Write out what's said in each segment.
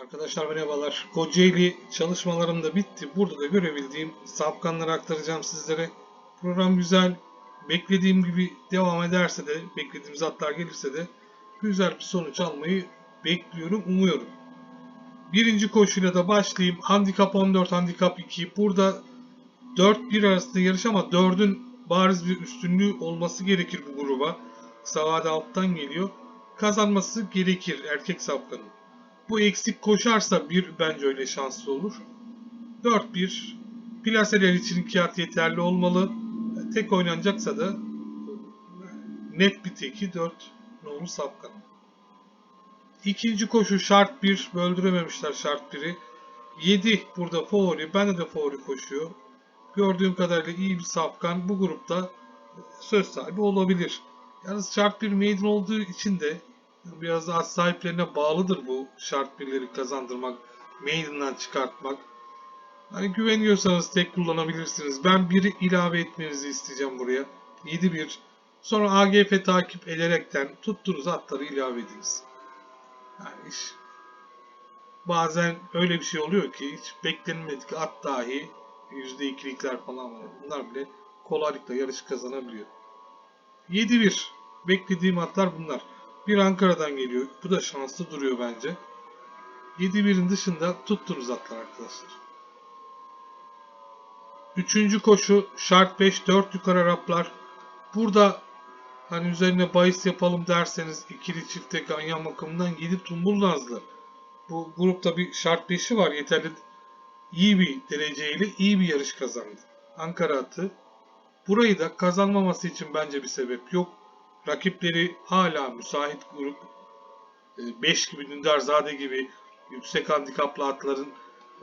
Arkadaşlar merhabalar. Kocaeli çalışmalarım da bitti. Burada da görebildiğim sapkanları aktaracağım sizlere. Program güzel. Beklediğim gibi devam ederse de, beklediğimiz atlar gelirse de güzel bir sonuç almayı bekliyorum, umuyorum. Birinci koşuyla da başlayayım. Handikap 14, handikap 2. Burada 4-1 arasında yarış ama 4'ün bariz bir üstünlüğü olması gerekir bu gruba. Savade alttan geliyor. Kazanması gerekir erkek sapkanın. Bu eksik koşarsa bir bence öyle şanslı olur. 4-1 plaseler için at yeterli olmalı. Tek oynanacaksa da net bir teki 4 nolu sapkan. İkinci koşu şart 1 böldürememişler şart 1'i. 7 burada favori. Bende de favori koşuyor. Gördüğüm kadarıyla iyi bir sapkan. Bu grupta söz sahibi olabilir. Yalnız şart 1 maiden olduğu için de biraz daha sahiplerine bağlıdır bu şart birleri kazandırmak, maiden'dan çıkartmak. Hani güveniyorsanız tek kullanabilirsiniz. Ben biri ilave etmenizi isteyeceğim buraya. 7-1. Sonra AGF takip ederekten tuttuğunuz atları ilave ediniz. Yani iş bazen öyle bir şey oluyor ki hiç beklenmedik at dahi %2'likler falan var. Bunlar bile kolaylıkla yarış kazanabiliyor. 7-1. Beklediğim atlar bunlar. Bir Ankara'dan geliyor. Bu da şanslı duruyor bence. 7-1'in dışında tuttunuz atlar arkadaşlar. Üçüncü koşu şart 5-4 yukarı Araplar. Burada hani üzerine bahis yapalım derseniz ikili çifte ganyan bakımından 7 tumbul nazlı. Bu grupta bir şart 5'i var. Yeterli iyi bir dereceyle iyi bir yarış kazandı. Ankara atı. Burayı da kazanmaması için bence bir sebep yok. Rakipleri hala müsait grup. 5 gibi Dündarzade gibi yüksek handikaplı atların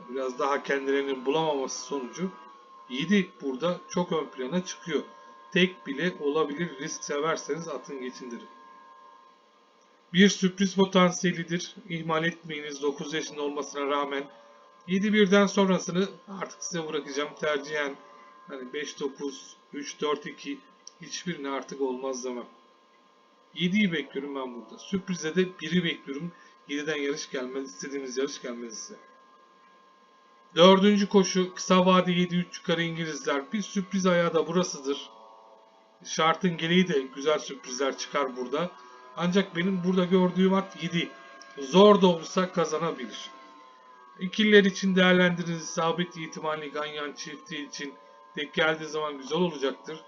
biraz daha kendilerini bulamaması sonucu 7 burada çok ön plana çıkıyor. Tek bile olabilir risk severseniz atın geçindirin. Bir sürpriz potansiyelidir. İhmal etmeyiniz 9 yaşında olmasına rağmen. 7-1'den sonrasını artık size bırakacağım. Tercihen hani 5-9, 3-4-2 hiçbirine artık olmaz demem. 7'yi bekliyorum ben burada. Sürprize de 1'i bekliyorum. 7'den yarış gelmez. istediğimiz yarış gelmez size. Dördüncü koşu kısa vade 7-3 yukarı İngilizler. Bir sürpriz ayağı da burasıdır. Şartın gereği de güzel sürprizler çıkar burada. Ancak benim burada gördüğüm at 7. Zor da olsa kazanabilir. İkililer için değerlendiriniz. Sabit ihtimalli ganyan çifti için tek geldiği zaman güzel olacaktır.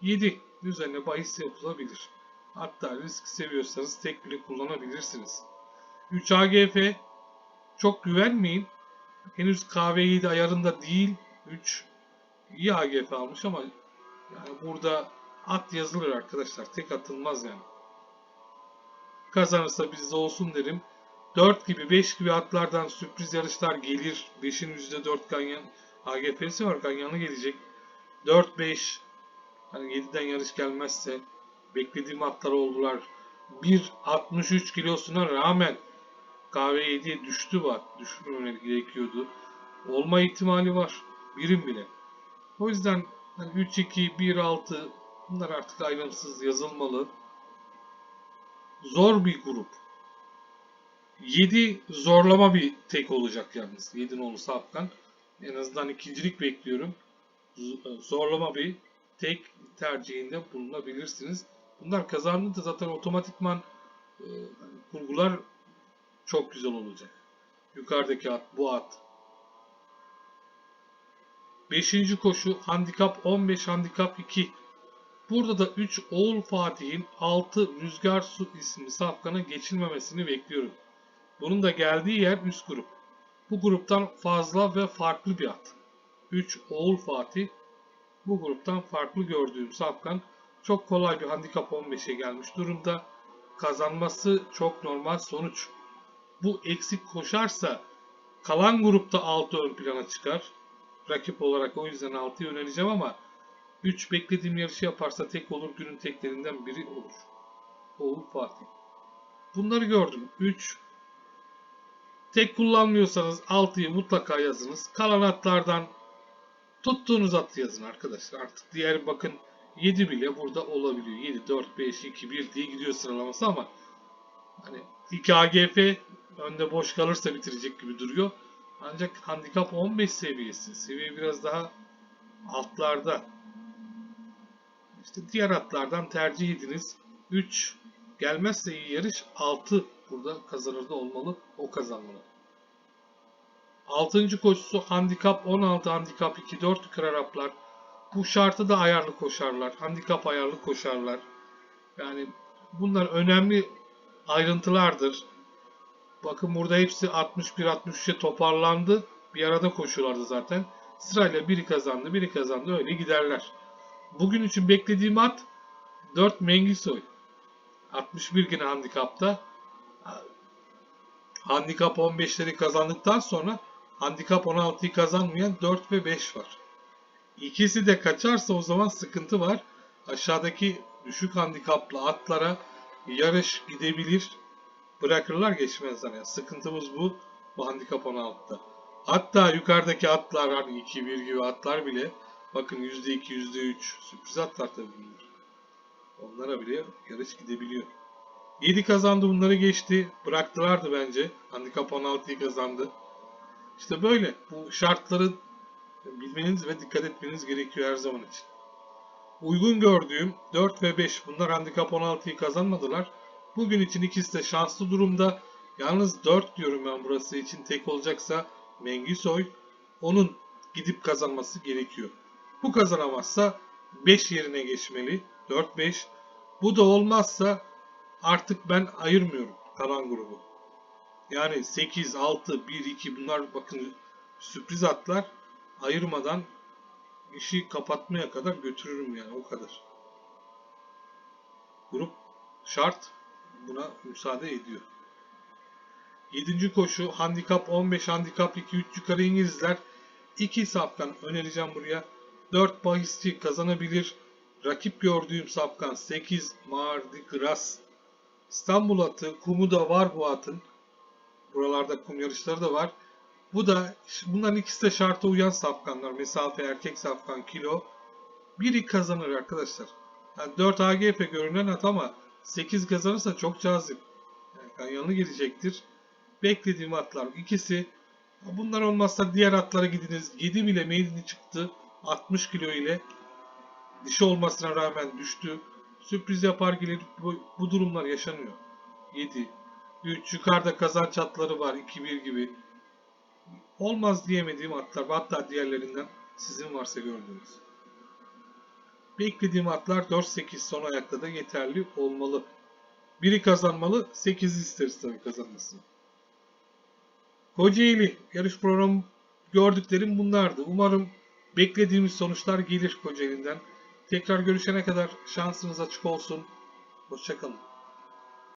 7. Üzerine bahis yapılabilir. Hatta risk seviyorsanız tek bile kullanabilirsiniz. 3 AGF çok güvenmeyin. Henüz KV7 ayarında değil. 3 iyi AGF almış ama yani burada at yazılır arkadaşlar. Tek atılmaz yani. Kazanırsa bizde olsun derim. 4 gibi 5 gibi atlardan sürpriz yarışlar gelir. 5'in %4 ganyan AGF'si var. Ganyanı gelecek. 4-5 hani 7'den yarış gelmezse beklediğim atlar oldular. 1.63 kilosuna rağmen KV7'ye düştü bu at. Düşmemeli gerekiyordu. Olma ihtimali var. Birim bile. O yüzden hani 3-2, 1-6 bunlar artık ayrımsız yazılmalı. Zor bir grup. 7 zorlama bir tek olacak yalnız. 7 nolu Safkan. En azından ikincilik bekliyorum. Zorlama bir tek tercihinde bulunabilirsiniz. Bunlar kazandığında zaten otomatikman e, kurgular çok güzel olacak. Yukarıdaki at, bu at. Beşinci koşu handikap 15, handikap 2. Burada da 3 Oğul Fatih'in 6 Rüzgar Su isimli safkana geçilmemesini bekliyorum. Bunun da geldiği yer üst grup. Bu gruptan fazla ve farklı bir at. 3 Oğul Fatih bu gruptan farklı gördüğüm safkan çok kolay bir handikap 15'e gelmiş durumda. Kazanması çok normal sonuç. Bu eksik koşarsa kalan grupta 6 ön plana çıkar. Rakip olarak o yüzden 6'ya yöneleceğim ama 3 beklediğim yarışı yaparsa tek olur günün teklerinden biri olur. Oğul Fatih. Bunları gördüm. 3 Tek kullanmıyorsanız 6'yı mutlaka yazınız. Kalan atlardan tuttuğunuz atı yazın arkadaşlar. Artık diğer bakın 7 bile burada olabiliyor. 7, 4, 5, 2, 1 diye gidiyor sıralaması ama hani 2 AGF önde boş kalırsa bitirecek gibi duruyor. Ancak handikap 15 seviyesi. Seviye biraz daha altlarda. İşte diğer atlardan tercih ediniz. 3 gelmezse iyi yarış 6 burada kazanırda olmalı. O kazanmalı. 6. koşusu handikap 16, handikap 2, 4 yukarı Araplar. Bu şartı da ayarlı koşarlar. Handikap ayarlı koşarlar. Yani bunlar önemli ayrıntılardır. Bakın burada hepsi 61-63'e toparlandı. Bir arada koşuyorlardı zaten. Sırayla biri kazandı, biri kazandı. Öyle giderler. Bugün için beklediğim at 4 Mengisoy. 61 yine handikapta. Handikap 15'leri kazandıktan sonra handikap 16'yı kazanmayan 4 ve 5 var. İkisi de kaçarsa o zaman sıkıntı var. Aşağıdaki düşük handikaplı atlara yarış gidebilir. Bırakırlar geçmezler. Yani sıkıntımız bu. Bu handikap 16'da. Hatta yukarıdaki atlar hani 2-1 gibi atlar bile bakın %2, %3 sürpriz atlar tabii bunlar. Onlara bile yarış gidebiliyor. 7 kazandı bunları geçti. Bıraktılardı bence. Handikap 16'yı kazandı. İşte böyle. Bu şartları bilmeniz ve dikkat etmeniz gerekiyor her zaman için. Uygun gördüğüm 4 ve 5 bunlar handikap 16'yı kazanmadılar. Bugün için ikisi de şanslı durumda. Yalnız 4 diyorum ben burası için tek olacaksa Mengisoy onun gidip kazanması gerekiyor. Bu kazanamazsa 5 yerine geçmeli. 4-5. Bu da olmazsa artık ben ayırmıyorum kalan grubu. Yani 8, 6, 1, 2 bunlar bakın sürpriz atlar ayırmadan işi kapatmaya kadar götürürüm yani o kadar. Grup şart buna müsaade ediyor. 7. koşu handikap 15 handikap 2 3 yukarı İngilizler 2 safkan önereceğim buraya. 4 bahisçi kazanabilir. Rakip gördüğüm safkan 8 Mardi Gras. İstanbul atı kumu da var bu atın. Buralarda kum yarışları da var. Bu da bunların ikisi de şarta uyan safkanlar. Mesafe erkek safkan kilo. Biri kazanır arkadaşlar. Yani 4 AGP görünen at ama 8 kazanırsa çok cazip. Yani kanyanlı gelecektir. Beklediğim atlar ikisi. Bunlar olmazsa diğer atlara gidiniz. 7 bile mailini çıktı. 60 kilo ile. Dişi olmasına rağmen düştü. Sürpriz yapar gelir. Bu, bu durumlar yaşanıyor. 7. 3. Yukarıda kazanç atları var. 2-1 gibi. Olmaz diyemediğim atlar. Hatta diğerlerinden sizin varsa gördüğünüz. Beklediğim atlar 4-8 son ayakta da yeterli olmalı. Biri kazanmalı. 8 isteriz tabii kazanmasını. Kocaeli yarış programı gördüklerim bunlardı. Umarım beklediğimiz sonuçlar gelir Kocaeli'nden. Tekrar görüşene kadar şansınız açık olsun. Hoşçakalın.